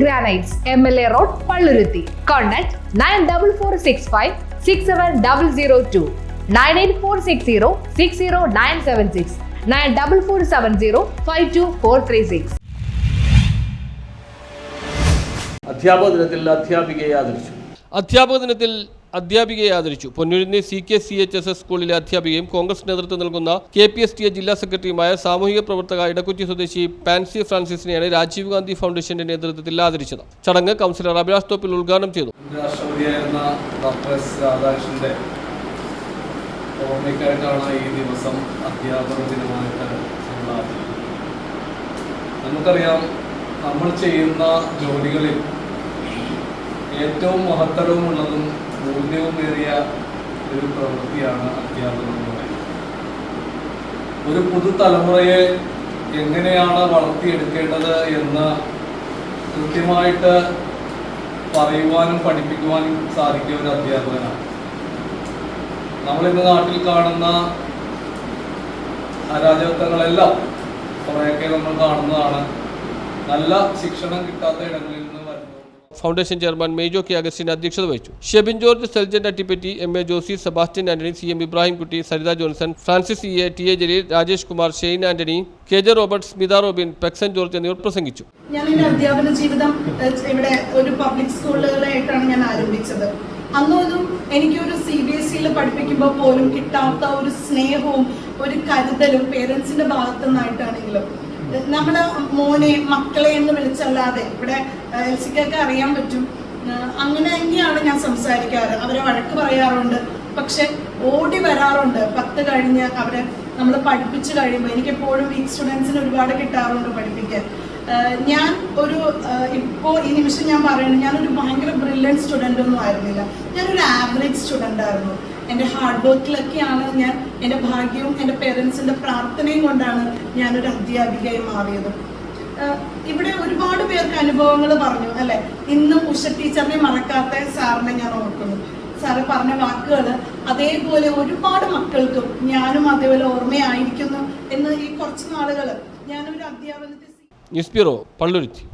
Granites M L A road Palluruthy contact nine double four six five six seven double zero two nine eight four six zero six zero nine seven six nine double four seven zero five two four three six അധ്യാപക ദിനത്തിൽ അധ്യാപികയെ ആദരിച്ചു. അധ്യാപക ദിനത്തിൽ അധ്യാപികയെ ആദരിച്ചു. Ponnurunni C K C H S S സ്കൂളിലെ അധ്യാപികയും കോൺഗ്രസ് നേതൃത്വം നൽകുന്ന K P S T A ജില്ലാ സെക്രട്ടറിയുമായ സാമൂഹിക പ്രവർത്തക ഇടക്കുറ്റി സ്വദേശി പാൻസി ഫ്രാൻസിസിനെയാണ് രാജീവ് ഗാന്ധി ഫൗണ്ടേഷന്റെ നേതൃത്വത്തിൽ ആദരിച്ചത്. ചടങ്ങ് കൗൺസിലർ അഭിലാഷ് തോപ്പിൽ ഉദ്ഘാടനം ചെയ്തു. ഈ ദിവസം അധ്യാപന നമുക്കറിയാം നമ്മൾ ചെയ്യുന്ന ജോലികളിൽ ഏറ്റവും മഹത്തരവുമുള്ളതും മൂല്യവുമേറിയ ഒരു പ്രവൃത്തിയാണ് അധ്യാപനം എന്ന് പറയുന്നത്. ഒരു പുതുതലമുറയെ എങ്ങനെയാണ് വളർത്തിയെടുക്കേണ്ടത് എന്ന് കൃത്യമായിട്ട് പറയുവാനും പഠിപ്പിക്കുവാനും സാധിക്കിയ ഒരു അധ്യാപകനാണ്. നമ്മളിന്ന് നാട്ടിൽ കാണുന്ന അരാജകത്വങ്ങളെല്ലാം കുറേയൊക്കെ നമ്മൾ കാണുന്നതാണ്. നല്ല ശിക്ഷണം കിട്ടാത്ത ഇടങ്ങളിൽ നിന്ന് foundation chairman Mejo K Augustine അധ്യക്ഷത വഹിച്ചു. Shebin George Seljan Attippatti M A Josy Sebastian Antony C M Ibrahimkutty Saritha Johnson Francis E A T A Jaleel Rajesh Kumar Shane Antony K J Robert Smitha Robin Pekson George എന്നിവർ പ്രസംഗിച്ചു. ഞാൻ എന്റെ അധ്യാപന ജീവിതം ഇവിടെ ഒരു public സ്കൂളുകളായിട്ടാണ് ഞാൻ ആരംഭിച്ചത്. അന്നൊന്നും എനിക്കൊരു സി ബി എസ് സിയിൽ പഠിപ്പിക്കുമ്പോൾ പോലും കിട്ടാത്ത ഒരു സ്നേഹവും ഒരു കരുതലും പേരൻസിന്റെ ഭാഗത്തു നിന്നായിട്ടാണെങ്കിലും ഏഹ്, നമ്മളെ മോനെ മക്കളെ എന്ന് വിളിച്ചല്ലാതെ ഇവിടെ എൽ സിക്കൊക്കെ അറിയാൻ പറ്റും. അങ്ങനെ തന്നെയാണ് ഞാൻ സംസാരിക്കാറ്. അവരെ വഴക്ക് പറയാറുണ്ട്. പക്ഷെ ഓടി വരാറുണ്ട്. പത്ത് കഴിഞ്ഞ് അവരെ നമ്മൾ പഠിപ്പിച്ചു കഴിയുമ്പോൾ. എനിക്കെപ്പോഴും വീക്ക് സ്റ്റുഡൻസിന് ഒരുപാട് കിട്ടാറുണ്ട് പഠിപ്പിക്കാൻ. ഞാൻ ഒരു ഇപ്പോൾ ഈ നിമിഷം ഞാൻ പറയുന്നത് ഞാനൊരു ഭയങ്കര ബ്രില്യന്റ് സ്റ്റുഡന്റ് ഒന്നും ആയിരുന്നില്ല. ഞാനൊരു ആവറേജ് സ്റ്റുഡന്റ് ആയിരുന്നു. എന്റെ ഹാർഡ് വർക്കിലൊക്കെയാണ് ഞാൻ എന്റെ ഭാഗ്യവും എന്റെ പേരൻസിന്റെ പ്രാർത്ഥനയും കൊണ്ടാണ് ഞാനൊരു അധ്യാപികയായി മാറിയത്. ഇവിടെ ഒരുപാട് പേർക്ക് അനുഭവങ്ങൾ പറഞ്ഞു അല്ലെ? ഇന്നും ഉഷ ടീച്ചറിനെ മറക്കാത്ത സാറിനെ ഞാൻ ഓർക്കുന്നു. സാറ് പറഞ്ഞ വാക്കുകൾ അതേപോലെ ഒരുപാട് മക്കൾക്കും ഞാനും അതേപോലെ ഓർമ്മയായിരിക്കുന്നു എന്ന് ഈ കുറച്ച് നാളുകൾ ഞാനൊരു അധ്യാപനത്തിൽ ന്യൂസ് ബ്യൂറോ പള്ളുരുത്തി.